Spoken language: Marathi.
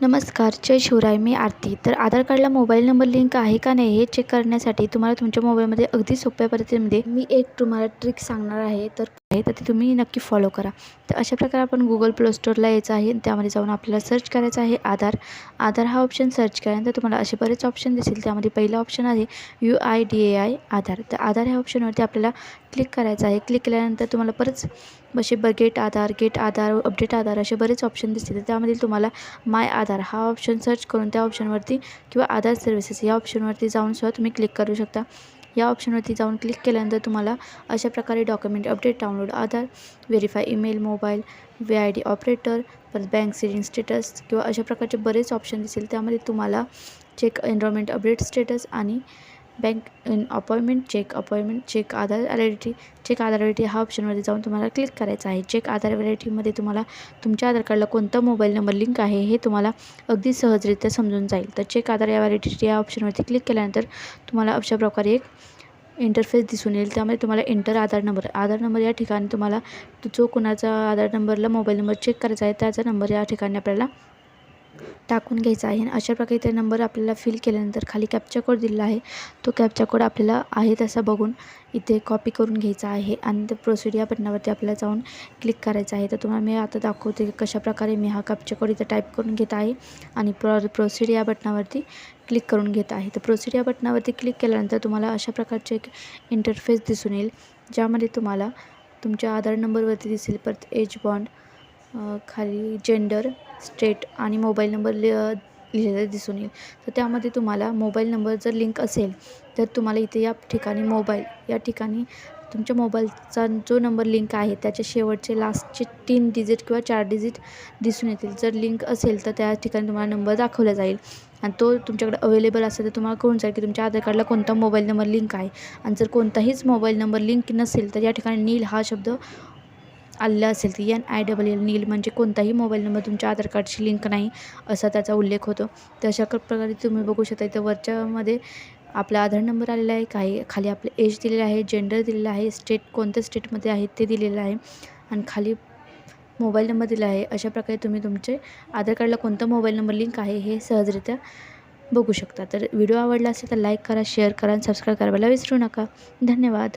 नमस्कार जय शिवराय मी आरती. तर आधार कार्डला मोबाईल नंबर लिंक आहे का नाही हे चेक करण्यासाठी तुम्हाला तुमच्या मोबाईलमध्ये अगदी सोप्या पद्धतीमध्ये मी एक तुम्हाला ट्रिक सांगणार आहे. तर आहे तर ते तुम्ही नक्की फॉलो करा. तर अशा प्रकारे आपण गुगल प्ले स्टोअरला यायचं आहे. त्यामध्ये जाऊन आपल्याला सर्च करायचं आहे आधार. आधार हा ऑप्शन सर्च केल्यानंतर तुम्हाला असे बरेच ऑप्शन दिसेल. त्यामध्ये पहिला ऑप्शन आहे U I D A I Aadhaar. तर आधार ह्या ऑप्शनवरती आपल्याला क्लिक करायचं आहे. क्लिक केल्यानंतर तुम्हाला परत असे ब get Aadhaar get Aadhaar update Aadhaar असे बरेच ऑप्शन दिसतील. तर त्यामधील तुम्हाला माय आधार हा ऑप्शन सर्च करून त्या ऑप्शनवरती किंवा आधार सर्व्हिसेस या ऑप्शनवरती जाऊन सुद्धा तुम्ही क्लिक करू शकता. या ऑप्शनवरती जाऊन क्लिक केल्यानंतर तुम्हाला अशा प्रकारे document update download Aadhaar verify email mobile V I D operator परत बँक सेविंग स्टेटस किंवा अशा प्रकारचे बरेच ऑप्शन दिसेल. त्यामध्ये तुम्हाला चेक एनरोलमेंट अपडेट स्टेटस आणि bank in appointment check appointment check Aadhaar validity check Aadhaar validity हा ऑप्शनवरती जाऊन तुम्हाला क्लिक करायचं आहे. चेक आधार व्हॅलिडिटीमध्ये तुम्हाला तुमच्या आधार कार्डला कोणता मोबाईल नंबर लिंक आहे हे तुम्हाला अगदी सहजरित्या समजून जाईल. तर चेक आधार या व्हॅलिडिटी या ऑप्शनवरती क्लिक केल्यानंतर तुम्हाला अशा प्रकारे एक इंटरफेस दिसून येईल. त्यामध्ये तुम्हाला enter Aadhaar number Aadhaar number या ठिकाणी तुम्हाला जो कोणाचा आधार नंबरला मोबाईल नंबर चेक करायचा आहे त्याचा नंबर या ठिकाणी आपल्याला टाकून घ्यायचा आहे. आणि अशा प्रकारे ते नंबर आपल्याला फिल केल्यानंतर खाली कॅप्चा कोड दिलेला आहे. तो कॅप्चा कोड आपल्याला आहे तसा बघून इथे कॉपी करून घ्यायचा आहे. आणि ते प्रोसिड या बटनावरती आपल्याला जाऊन क्लिक करायचं आहे. तर तुम्हाला मी आता दाखवते कशाप्रकारे मी हा कॅप्चा कोड इथं टाईप करून घेत आहे. आणि प्रो प्रोसिड या बटनावरती क्लिक करून घेत आहे. तर प्रोसिड या बटनावरती क्लिक केल्यानंतर तुम्हाला अशा प्रकारचे एक इंटरफेस दिसून येईल. ज्यामध्ये तुम्हाला तुमच्या आधार नंबरवरती दिसेल. परत एज बॉन्ड खाली जेंडर स्टेट आणि मोबाईल नंबर लि लिहिलेलं दिसून येईल. तर त्यामध्ये तुम्हाला मोबाईल नंबर जर लिंक असेल तर तुम्हाला इथे या ठिकाणी मोबाईल या ठिकाणी तुमच्या मोबाईलचा जो नंबर लिंक आहे त्याचे शेवटचे लास्टचे तीन डिजिट किंवा चार डिजिट दिसून येतील. जर लिंक असेल तर त्या ठिकाणी तुम्हाला नंबर दाखवला जाईल. आणि तो तुमच्याकडे अवेलेबल असेल तर तुम्हाला कळून जाईल की तुमच्या आधार कार्डला कोणता मोबाईल नंबर लिंक आहे. आणि जर कोणताहीच मोबाईल नंबर लिंक नसेल तर या ठिकाणी नील हा शब्द आलेलं असेल तर N I double L nil म्हणजे कोणताही मोबाईल नंबर तुमच्या आधार कार्डशी लिंक नाही असा त्याचा उल्लेख होतो. तर अशा प्रकारे तुम्ही बघू शकता इथं वरच्यामध्ये आपला आधार नंबर आलेला आहे. काही खाली आपलं एज दिलेलं आहे जेंडर दिलेलं आहे स्टेट कोणत्या स्टेटमध्ये आहे ते दिलेलं आहे. आणि खाली मोबाईल नंबर दिला आहे. अशा प्रकारे तुम्ही तुमचे आधार कार्डला कोणता मोबाईल नंबर लिंक आहे हे सहजरित्या बघू शकता. तर व्हिडिओ आवडला असेल तर लाईक करा शेअर करा आणि सबस्क्राईब करायला विसरू नका. धन्यवाद.